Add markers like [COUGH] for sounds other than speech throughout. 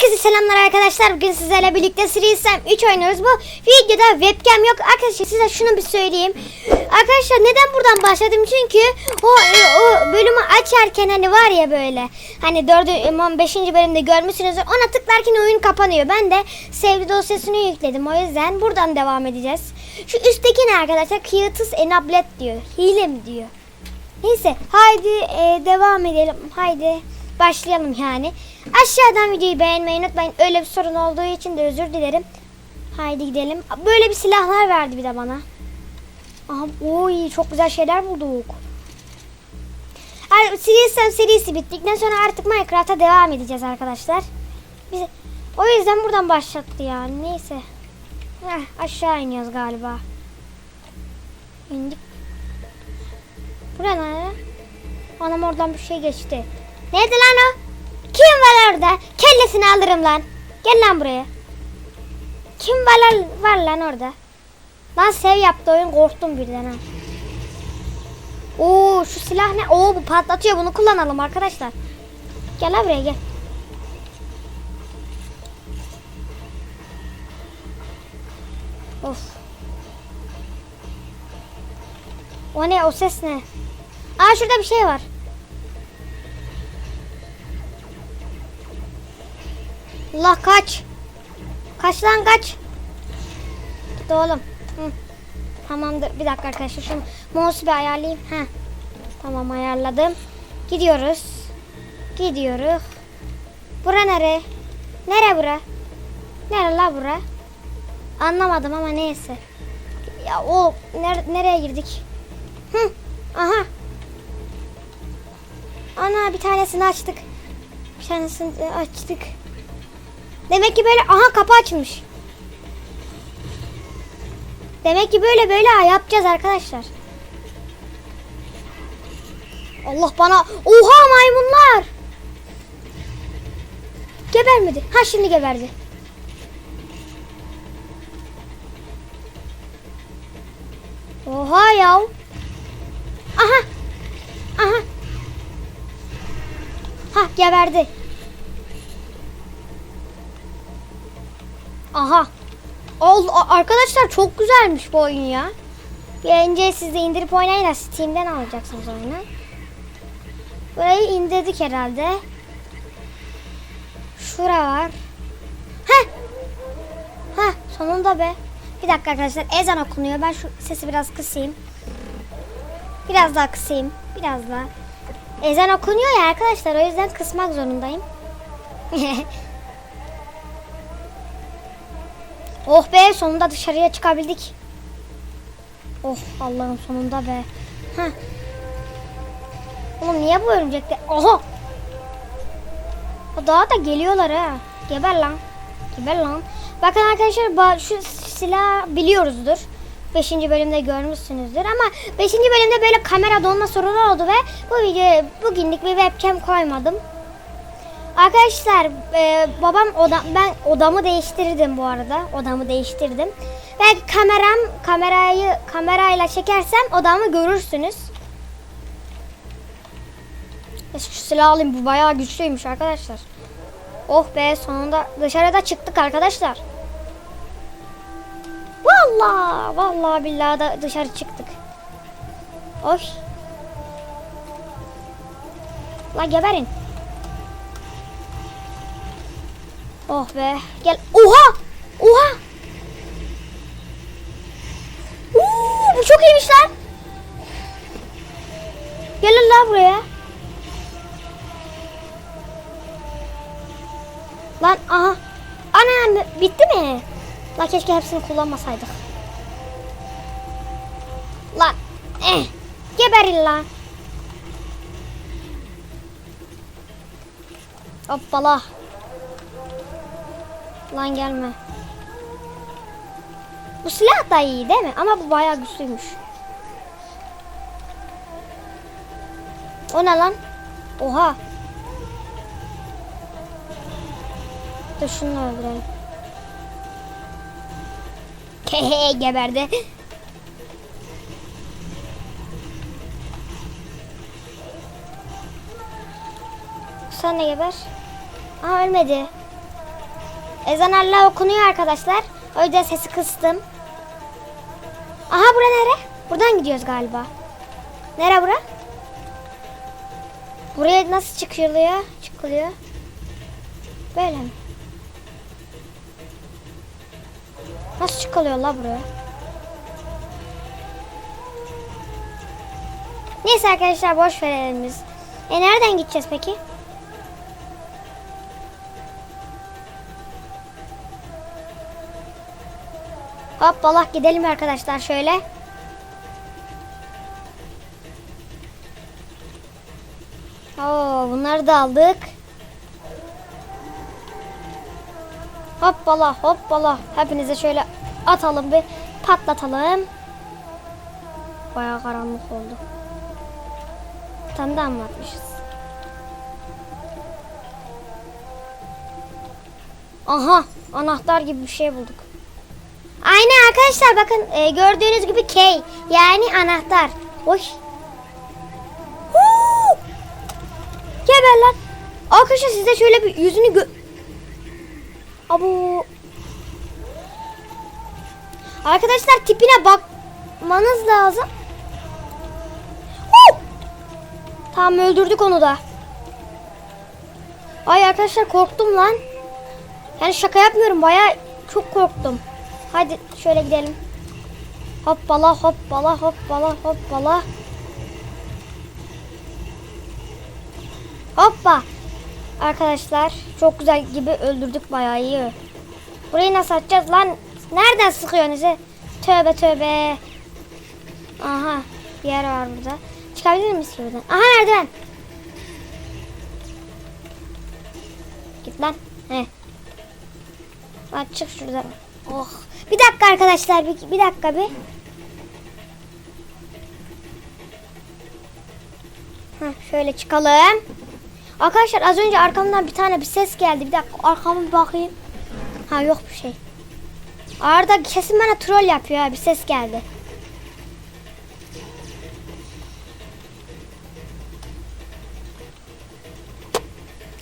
Herkese selamlar arkadaşlar. Bugün sizlerle birlikte Sam 3 oynuyoruz. Bu videoda webcam yok. Arkadaşlar size şunu bir söyleyeyim. Arkadaşlar neden buradan başladım? Çünkü o, o bölümü açarken hani var ya böyle. Hani 4. 5. bölümde görmüşsünüzdür. Ona tıklarken oyun kapanıyor. Ben de sevdi dosyasını yükledim. O yüzden buradan devam edeceğiz. Şu üstteki ne arkadaşlar? Creatus Enablet diyor. Hile mi diyor? Neyse haydi e, devam edelim. Haydi başlayalım yani. Aşağıdan videoyu beğenmeyi unutmayın. Öyle bir sorun olduğu için de özür dilerim. Haydi gidelim. Böyle bir silahlar verdi bir de bana. Aha, oy çok güzel şeyler bulduk. Ar- Silisem serisi bittikten sonra artık Minecraft'a devam edeceğiz arkadaşlar. Biz, o yüzden buradan başlattı yani. Neyse. Heh, aşağı iniyoruz galiba. İndik. Buraya ne? Anam oradan bir şey geçti. Nerede lan o? Kim var orada? Kellesini alırım lan. Gel lan buraya. Kim var var lan orada? Lan sev yaptı oyun korktum birden ha. Oo şu silah ne? Oo bu patlatıyor bunu kullanalım arkadaşlar. Gel lan buraya gel. Of. O ne o ses ne? Aa şurada bir şey var. Allah kaç. Kaç lan kaç. Git oğlum. Hı. Tamamdır. Bir dakika arkadaşlar. Şu mouse'u bir ayarlayayım. Heh. Tamam ayarladım. Gidiyoruz. Gidiyoruz. Bura nere? Nere bura? Nere la bura? Anlamadım ama neyse. Ya o ner- nereye girdik? Hı. Aha. Ana bir tanesini açtık. Bir tanesini açtık. Demek ki böyle aha kapı açmış. Demek ki böyle böyle yapacağız arkadaşlar. Allah bana oha maymunlar. Gebermedi. Ha şimdi geberdi. Oha ya. Aha. Aha. Ha geberdi. Aha. Ol, arkadaşlar çok güzelmiş bu oyun ya. Bence siz de indirip oynayın da Steam'den alacaksınız oyunu. Burayı indirdik herhalde. Şura var. Heh. Heh sonunda be. Bir dakika arkadaşlar ezan okunuyor. Ben şu sesi biraz kısayım. Biraz daha kısayım. Biraz daha. Ezan okunuyor ya arkadaşlar o yüzden kısmak zorundayım. [LAUGHS] Oh be sonunda dışarıya çıkabildik. Oh Allah'ım sonunda be. Heh. Oğlum niye bu örümcekler? Oha! O daha da geliyorlar ha. Geber lan. Geber lan. Bakın arkadaşlar şu silah biliyoruzdur. 5. bölümde görmüşsünüzdür ama 5. bölümde böyle kamera donma sorunu oldu ve bu video bugünlük bir webcam koymadım. Arkadaşlar e, babam oda, ben odamı değiştirdim bu arada. Odamı değiştirdim. Ve kameram kamerayı kamerayla çekersem odamı görürsünüz. Şu silah alayım bu bayağı güçlüymüş arkadaşlar. Oh be sonunda dışarıda çıktık arkadaşlar. Vallahi vallahi billahi da dışarı çıktık. Oy. La geberin. Oh be. Gel. Oha! Oha! Uuu, bu çok iyiymiş lan. Gelin la buraya. Lan aha. Ana bitti mi? La keşke hepsini kullanmasaydık. Lan. Eh. Geberin lan. Hoppala. Lan gelme. Bu silah da iyi değil mi? Ama bu bayağı güçlüymüş. O ne lan? Oha. Dur şunu öldürelim. [LAUGHS] Hehe geberdi. Sen de geber. Aa ölmedi. Ezan Allah okunuyor arkadaşlar. O yüzden sesi kıstım. Aha bura nere? Buradan gidiyoruz galiba. Nere bura? Buraya nasıl çıkılıyor? Çıkılıyor. Böyle mi? Nasıl çıkılıyor la buraya? Neyse arkadaşlar boş verelim biz. E nereden gideceğiz peki? Hop balak gidelim arkadaşlar şöyle. Oo, bunları da aldık. Hoppala hoppala. Hepinize şöyle atalım bir patlatalım. Bayağı karanlık oldu. Tam da anlatmışız. Aha anahtar gibi bir şey bulduk. Aynen arkadaşlar bakın e, gördüğünüz gibi K yani anahtar. Hoş. Huu! Geber. Arkadaşlar size şöyle bir yüzünü gö... Abu. Arkadaşlar tipine bakmanız lazım. Huu! Tamam öldürdük onu da. Ay arkadaşlar korktum lan. Yani şaka yapmıyorum baya çok korktum. Hadi şöyle gidelim. Hoppala hoppala hoppala hoppala. Hoppa. Arkadaşlar çok güzel gibi öldürdük bayağı iyi. Burayı nasıl açacağız lan? Nereden sıkıyorsunuz? he? Tövbe tövbe. Aha bir yer var burada. Çıkabilir miyiz ki buradan? Aha merdiven. Git lan. He. Hadi çık şuradan. Oh. Bir dakika arkadaşlar bir, bir dakika bir. Heh, şöyle çıkalım. Arkadaşlar az önce arkamdan bir tane bir ses geldi. Bir dakika arkama bir bakayım. Ha yok bir şey. Arda kesin bana troll yapıyor bir ses geldi.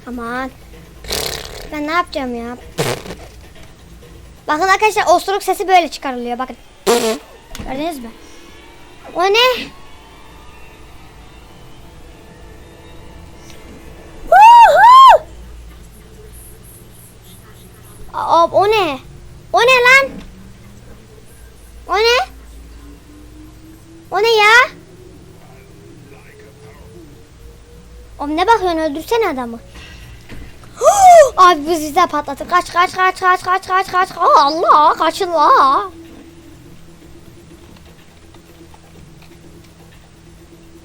Aman. Ben ne yapacağım ya? Bakın arkadaşlar osuruk sesi böyle çıkarılıyor. Bakın. Gördünüz mü? O ne? Aa, o ne? O ne lan? O ne? O ne ya? Oğlum ne bakıyorsun öldürsene adamı. Abi biz bize patlatır. Kaç kaç kaç kaç kaç kaç kaç. Aa, Allah kaçın la.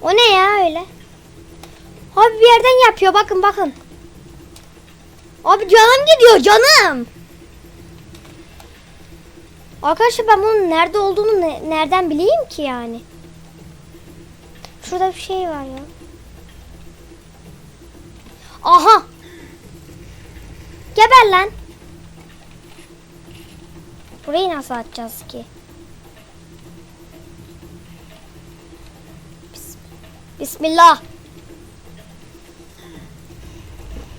O ne ya öyle? Abi bir yerden yapıyor bakın bakın. Abi canım gidiyor canım. Arkadaşlar ben bunun nerede olduğunu ne- nereden bileyim ki yani? Şurada bir şey var ya. Aha. Geber lan. Burayı nasıl açacağız ki? Bis- Bismillah.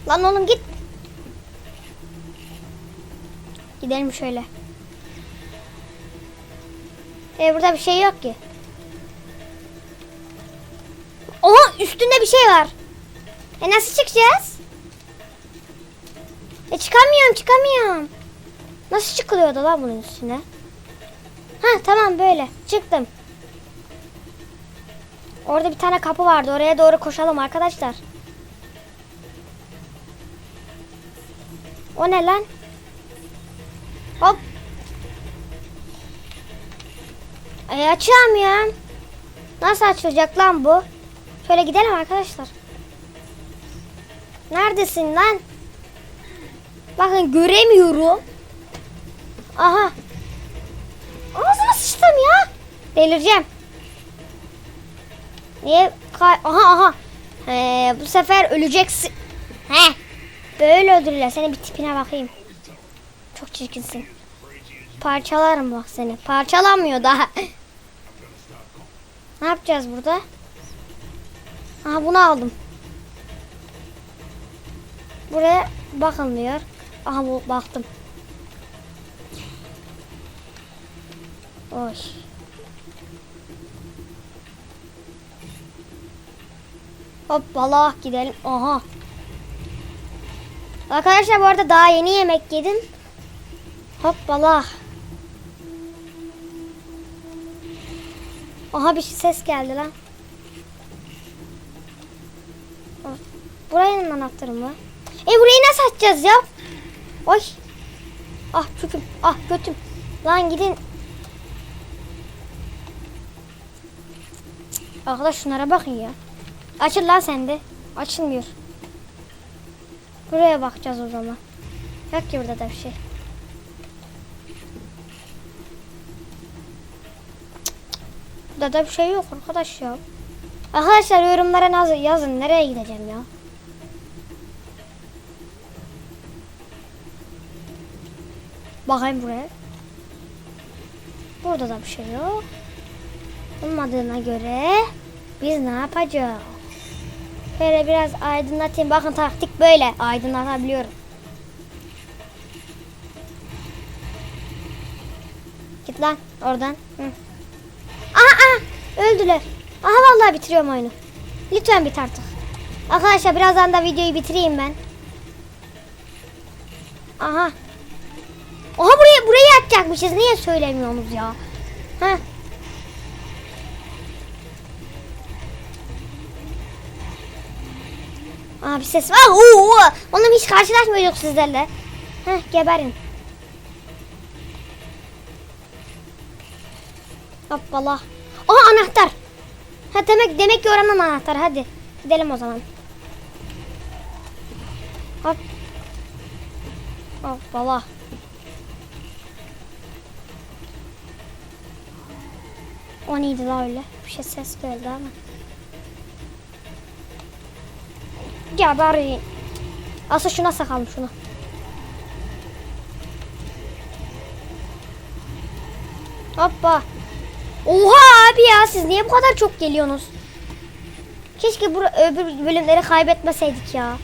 Lan oğlum git. Gidelim şöyle. E burada bir şey yok ki. Oha üstünde bir şey var. E nasıl çıkacağız? Çıkamıyorum çıkamıyorum. Nasıl çıkılıyordu lan bunun üstüne? Ha tamam böyle çıktım. Orada bir tane kapı vardı oraya doğru koşalım arkadaşlar. O ne lan? Hop. E açamıyorum. Nasıl açılacak lan bu? Şöyle gidelim arkadaşlar. Neredesin lan? Bakın göremiyorum. Aha. Ağzına sıçtım ya. Delireceğim. Niye? Aha aha. He, bu sefer öleceksin. He. Böyle öldürürler. Senin bir tipine bakayım. Çok çirkinsin. Parçalarım bak seni. Parçalanmıyor daha. ne yapacağız burada? Aha bunu aldım. Buraya bakın diyor. Aha bu baktım. Oy. Hoppala gidelim. Aha. Arkadaşlar bu arada daha yeni yemek yedim. Hop, Hoppala. Aha bir ses geldi lan. Burayı Buranın anahtarı mı? E burayı nasıl açacağız ya? Oy. Ah çüküm. Ah götüm. Lan gidin. Arkadaş şunlara bakın ya. Açıl lan sen de. Açılmıyor. Buraya bakacağız o zaman. Yok ki burada da bir şey. Burada da bir şey yok arkadaş ya. Arkadaşlar yorumlara yazın. Nereye gideceğim ya? Bakayım buraya. Burada da bir şey yok. Olmadığına göre biz ne yapacağız? Böyle biraz aydınlatayım. Bakın taktik böyle. Aydınlatabiliyorum. Git lan oradan. Hı. Aha, aha öldüler. Aha vallahi bitiriyorum oyunu. Lütfen bit artık. Arkadaşlar birazdan da videoyu bitireyim ben. Aha. Aha buraya burayı açacakmışız. Niye söylemiyorsunuz ya? Ha? Aa bir ses var. Oo. Onunla hiç karşılaşmıyorduk sizlerle. Heh geberin. Hoppala. Aha anahtar. Ha demek demek ki oranın anahtar. Hadi gidelim o zaman. Hop. Hoppala. O neydi la öyle? Bir şey ses geldi ama. Geberin. Asıl şuna sakalım şuna. Hoppa. Oha abi ya siz niye bu kadar çok geliyorsunuz? Keşke bu öbür bölümleri kaybetmeseydik ya.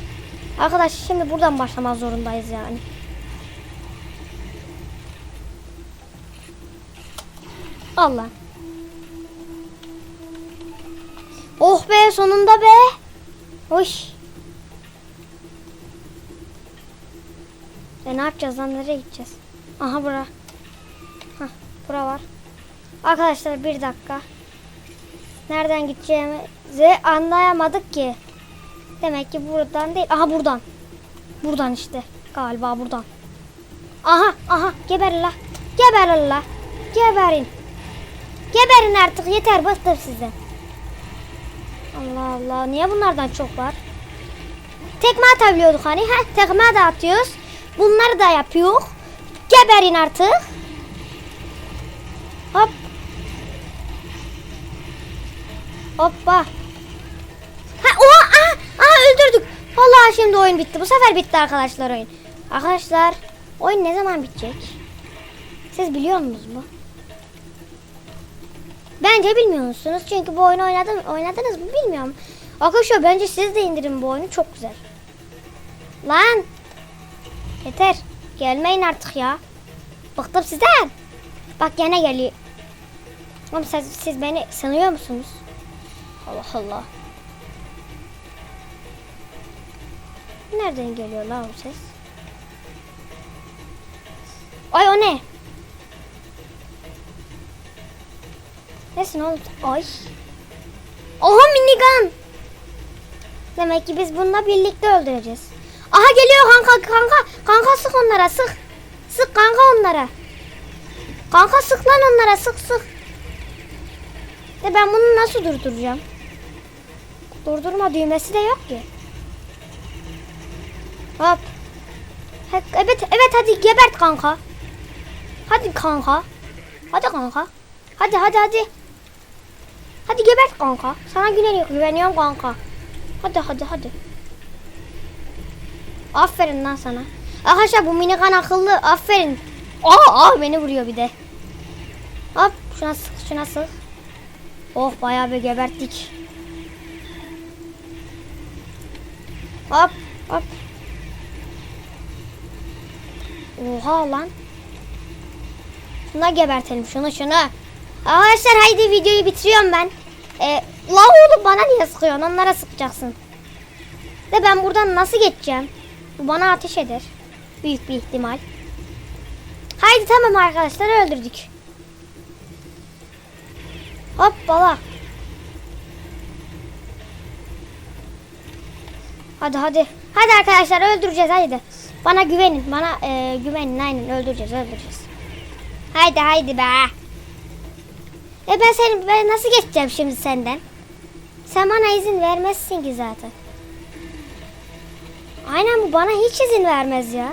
Arkadaş şimdi buradan başlamak zorundayız yani. Allah. Oh be sonunda be. Hoş. E ne yapacağız lan nereye gideceğiz? Aha bura. Hah bura var. Arkadaşlar bir dakika. Nereden gideceğimizi anlayamadık ki. Demek ki buradan değil. Aha buradan. Buradan işte. Galiba buradan. Aha aha geber la. Geber la. Geberin. Geberin artık yeter bıktım sizden. Allah Allah niye bunlardan çok var? Tekme atabiliyorduk hani. Ha, tekme de atıyoruz. Bunları da yapıyor. Geberin artık. Hop. Hoppa. Ha, oha, aha, aha öldürdük. Vallahi şimdi oyun bitti. Bu sefer bitti arkadaşlar oyun. Arkadaşlar oyun ne zaman bitecek? Siz biliyor musunuz bu? Bence bilmiyorsunuz çünkü bu oyunu oynadım, oynadınız mı bilmiyorum. Arkadaşlar bence siz de indirin bu oyunu çok güzel. Lan. Yeter. Gelmeyin artık ya. Bıktım sizden. Bak gene geliyor. Oğlum siz, siz beni sanıyor musunuz? Allah Allah. Nereden geliyor lan o ses? Ay o ne? Nesin oğlum? Ay. Oha minigun. Demek ki biz bununla birlikte öldüreceğiz. Aha geliyor kanka kanka. Kanka sık onlara sık. Sık kanka onlara. Kanka sık lan onlara sık sık. De ben bunu nasıl durduracağım? Durdurma düğmesi de yok ki. Hop. Evet evet hadi gebert kanka. Hadi kanka. Hadi kanka. Hadi hadi hadi. Hadi gebert kanka. Sana güveniyorum, güveniyorum kanka. Hadi hadi hadi. Aferin lan sana. Arkadaşlar bu minigun akıllı. Aferin. Aa, aa beni vuruyor bir de. Hop şuna sık şuna sık. Oh bayağı bir geberttik. Hop hop. Oha lan. Şuna gebertelim şunu şunu. Arkadaşlar haydi videoyu bitiriyorum ben. Ee, la oğlum bana niye sıkıyorsun? Onlara sıkacaksın. De ben buradan nasıl geçeceğim? Bu bana ateş eder. Büyük bir ihtimal. Haydi tamam arkadaşlar öldürdük. Hoppala. Hadi hadi. Hadi arkadaşlar öldüreceğiz haydi. Bana güvenin. Bana e, güvenin aynen öldüreceğiz öldüreceğiz. Haydi haydi be. E ben seni ben nasıl geçeceğim şimdi senden? Sen bana izin vermezsin ki zaten. Aynen bu bana hiç izin vermez ya.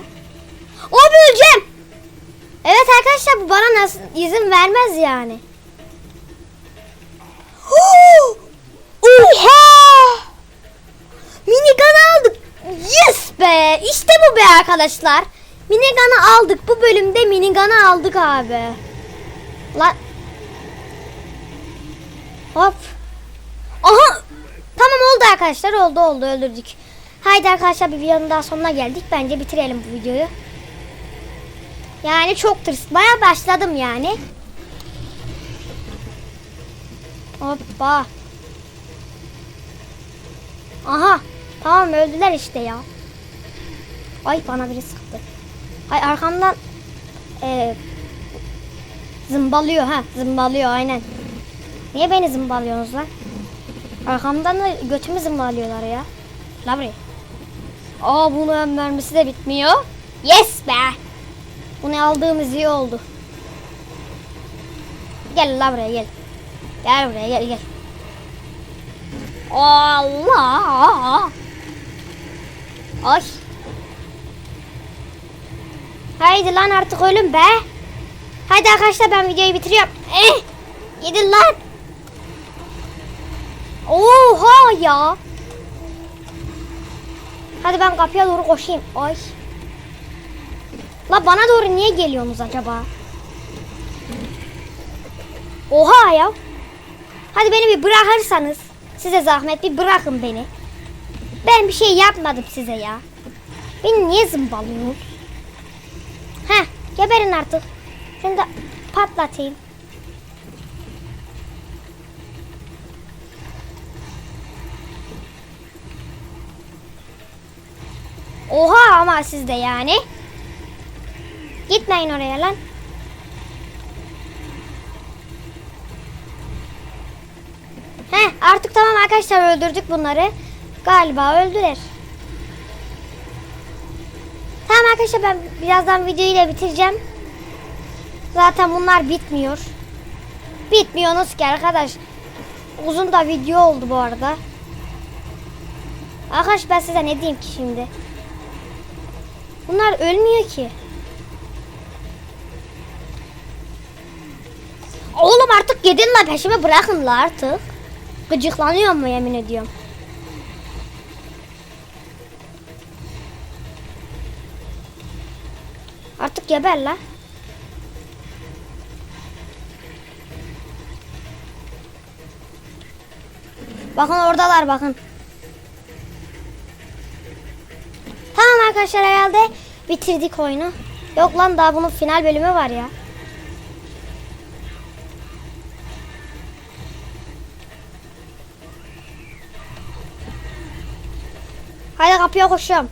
O öleceğim. Evet arkadaşlar bu bana nasıl izin vermez yani. Oha! Minigun aldık. Yes be. İşte bu be arkadaşlar. Minigun'ı aldık. Bu bölümde minigun'ı aldık abi. La Hop. Aha. Tamam oldu arkadaşlar. Oldu oldu öldürdük. Haydi arkadaşlar bir videonun daha sonuna geldik. Bence bitirelim bu videoyu. Yani çok tırsmaya başladım yani. Hoppa. Aha. Tamam öldüler işte ya. Ay bana biri sıktı. Ay arkamdan e, zımbalıyor ha zımbalıyor aynen. Niye beni zımbalıyorsunuz lan? Arkamdan da götümü zımbalıyorlar ya. La buraya. Aa bunun mermisi de bitmiyor. Yes be. Bunu aldığımız iyi oldu. Gel la buraya gel. Gel buraya gel gel. Allah. Ay. Haydi lan artık ölüm be. Haydi arkadaşlar ben videoyu bitiriyorum. Eh. Gidin lan. Oha ya. Hadi ben kapıya doğru koşayım. Ay. La bana doğru niye geliyorsunuz acaba? Oha ya. Hadi beni bir bırakırsanız. Size zahmet bir bırakın beni. Ben bir şey yapmadım size ya. Beni niye zımbalıyorsunuz? Heh geberin artık. Da patlatayım. Oha ama siz de yani. Gitmeyin oraya lan. Heh artık tamam arkadaşlar öldürdük bunları. Galiba öldüler. Tamam arkadaşlar ben birazdan videoyu da bitireceğim. Zaten bunlar bitmiyor. Bitmiyorsunuz ki arkadaş. Uzun da video oldu bu arada. Arkadaş ben size ne diyeyim ki şimdi? Bunlar ölmüyor ki. Oğlum artık gidin la peşime bırakın la artık. Gıcıklanıyor mu yemin ediyorum. Artık geber la. Bakın oradalar bakın. Arkadaşlar herhalde bitirdik oyunu. Yok lan daha bunun final bölümü var ya. Haydi kapıya koşuyorum.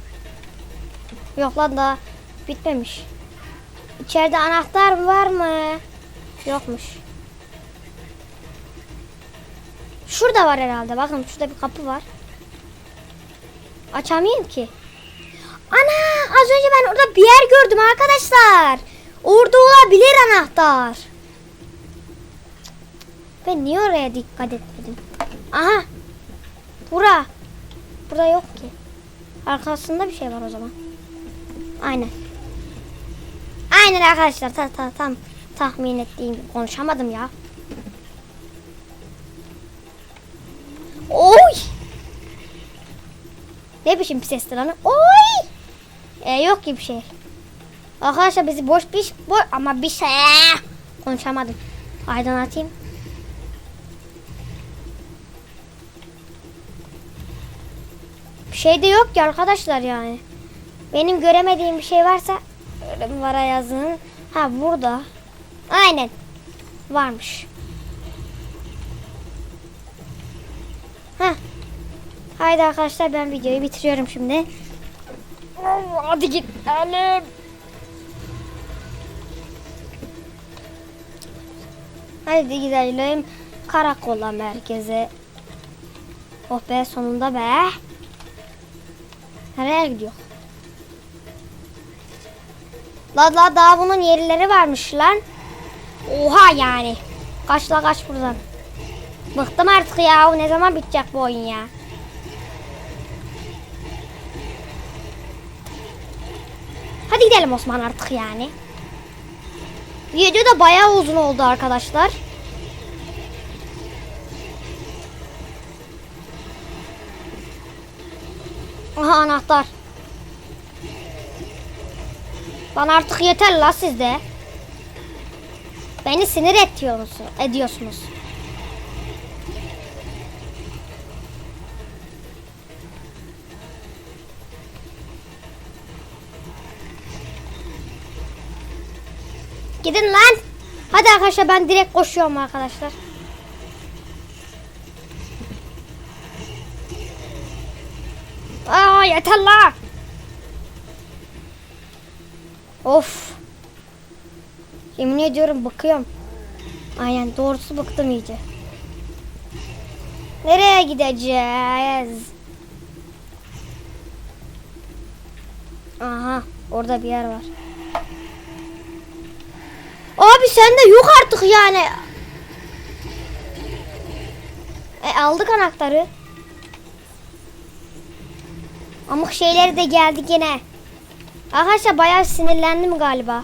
Yok lan daha bitmemiş. İçeride anahtar var mı? Yokmuş. Şurada var herhalde. Bakın şurada bir kapı var. Açamayayım ki. Ana az önce ben orada bir yer gördüm arkadaşlar. Orada olabilir anahtar. Ben niye oraya dikkat etmedim? Aha. Bura. Burada yok ki. Arkasında bir şey var o zaman. Aynen. Aynen arkadaşlar. Ta, ta, tam tahmin ettiğim konuşamadım ya. Oy! Ne biçim bir sestir lan? Oy! E, yok ki bir şey. Arkadaşlar bizi boş bir boş ama bir şey konuşamadım. Aydınlatayım. Bir şey de yok ki arkadaşlar yani. Benim göremediğim bir şey varsa ölüm var yazın. Ha burada. Aynen. Varmış. Heh. Haydi arkadaşlar ben videoyu bitiriyorum şimdi. Hadi gidelim. Hadi gidelim karakola merkeze. Oh be sonunda be. Nereye gidiyor? La la daha bunun yerleri varmış lan. Oha yani. Kaç la kaç buradan. Bıktım artık ya. Ne zaman bitecek bu oyun ya? Gidelim Osman artık yani. Video da bayağı uzun oldu arkadaşlar. Aha anahtar. Bana artık yeter la sizde. Beni sinir ediyorsunuz. ediyorsunuz. Gidin lan. Hadi arkadaşlar ben direkt koşuyorum arkadaşlar. Aa yeter la. Of. Yemin ediyorum bakıyorum. Aynen doğrusu bıktım iyice. Nereye gideceğiz? Aha orada bir yer var. Abi sende yok artık yani. E aldık anahtarı. Amık şeyleri de geldi gene. Arkadaşlar bayağı sinirlendim galiba.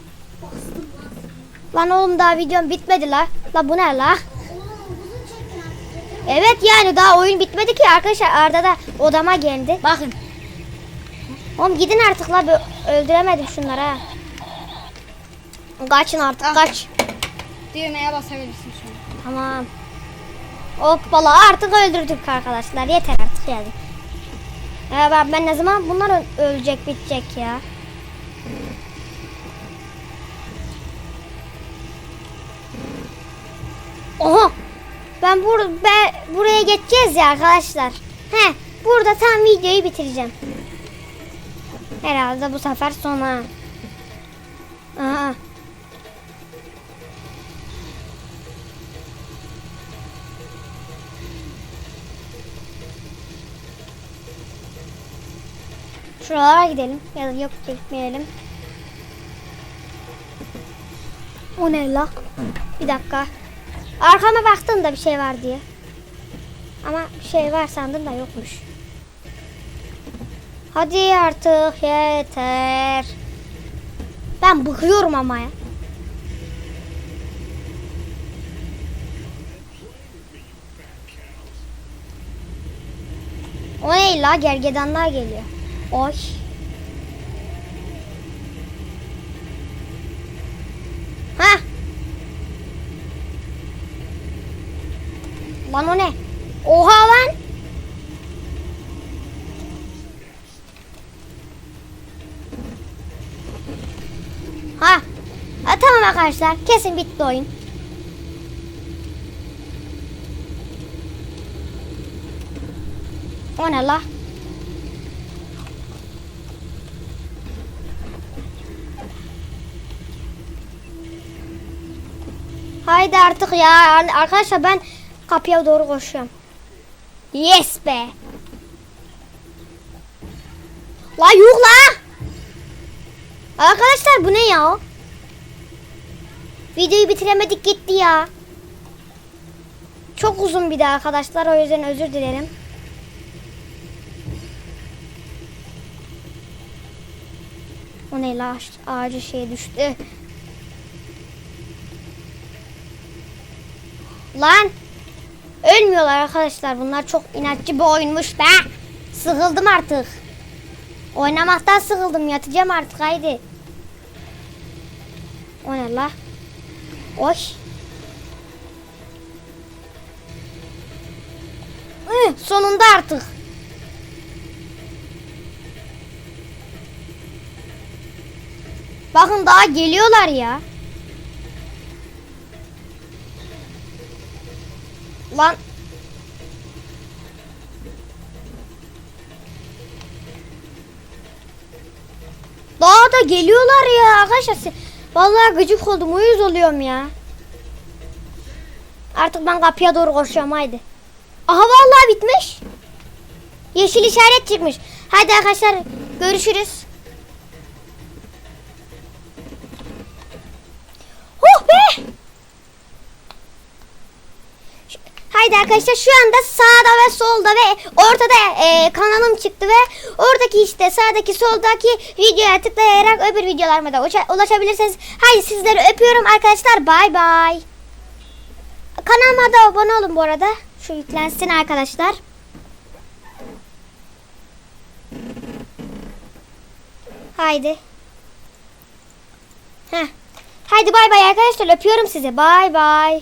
Lan oğlum daha videom bitmedi la. La bu ne la? Evet yani daha oyun bitmedi ki arkadaşlar Arda da odama geldi. Bakın. Oğlum gidin artık la öldüremedim şunları ha. Kaçın artık Ah. kaç. Düğmeye basabilirsin an. Tamam. Hoppala artık öldürdük arkadaşlar. Yeter artık yani. Ya ben, ben ne zaman bunlar ölecek bitecek ya. Oha. Ben, bur ben buraya geçeceğiz ya arkadaşlar. He, burada tam videoyu bitireceğim. Herhalde bu sefer sona. Aha. Şuralara gidelim. Ya da yok gitmeyelim. O ne la? Bir dakika. Arkama baktım da bir şey var diye. Ama bir şey var sandım da yokmuş. Hadi artık yeter. Ben bıkıyorum ama ya. O ne la gergedanlar geliyor. Oy. Ha. Lan o ne? Oha lan. Ha. ha tamam arkadaşlar. Kesin bitti oyun. O ne la? Haydi artık ya. Arkadaşlar ben kapıya doğru koşuyorum. Yes be. La yuh la. Arkadaşlar bu ne ya? Videoyu bitiremedik gitti ya. Çok uzun bir de arkadaşlar o yüzden özür dilerim. O ne la ağacı şey düştü. Lan. Ölmüyorlar arkadaşlar. Bunlar çok inatçı bir oyunmuş be. Sıkıldım artık. Oynamaktan sıkıldım. Yatacağım artık haydi. O ne la? Oy. Ih, sonunda artık. Bakın daha geliyorlar ya. Lan. Daha da geliyorlar ya arkadaşlar. Vallahi gıcık oldum. Uyuz oluyorum ya. Artık ben kapıya doğru koşuyorum haydi. Aha vallahi bitmiş. Yeşil işaret çıkmış. Hadi arkadaşlar görüşürüz. Oh be! Şu- Haydi arkadaşlar şu anda sağda ve solda ve ortada e, kanalım çıktı ve oradaki işte sağdaki soldaki videoya tıklayarak öbür videolarıma da ulaşabilirsiniz. Haydi sizleri öpüyorum arkadaşlar. Bay bay. Kanalıma da abone olun bu arada. Şu yüklensin arkadaşlar. Haydi. Heh. Haydi bay bay arkadaşlar öpüyorum sizi. Bay bay.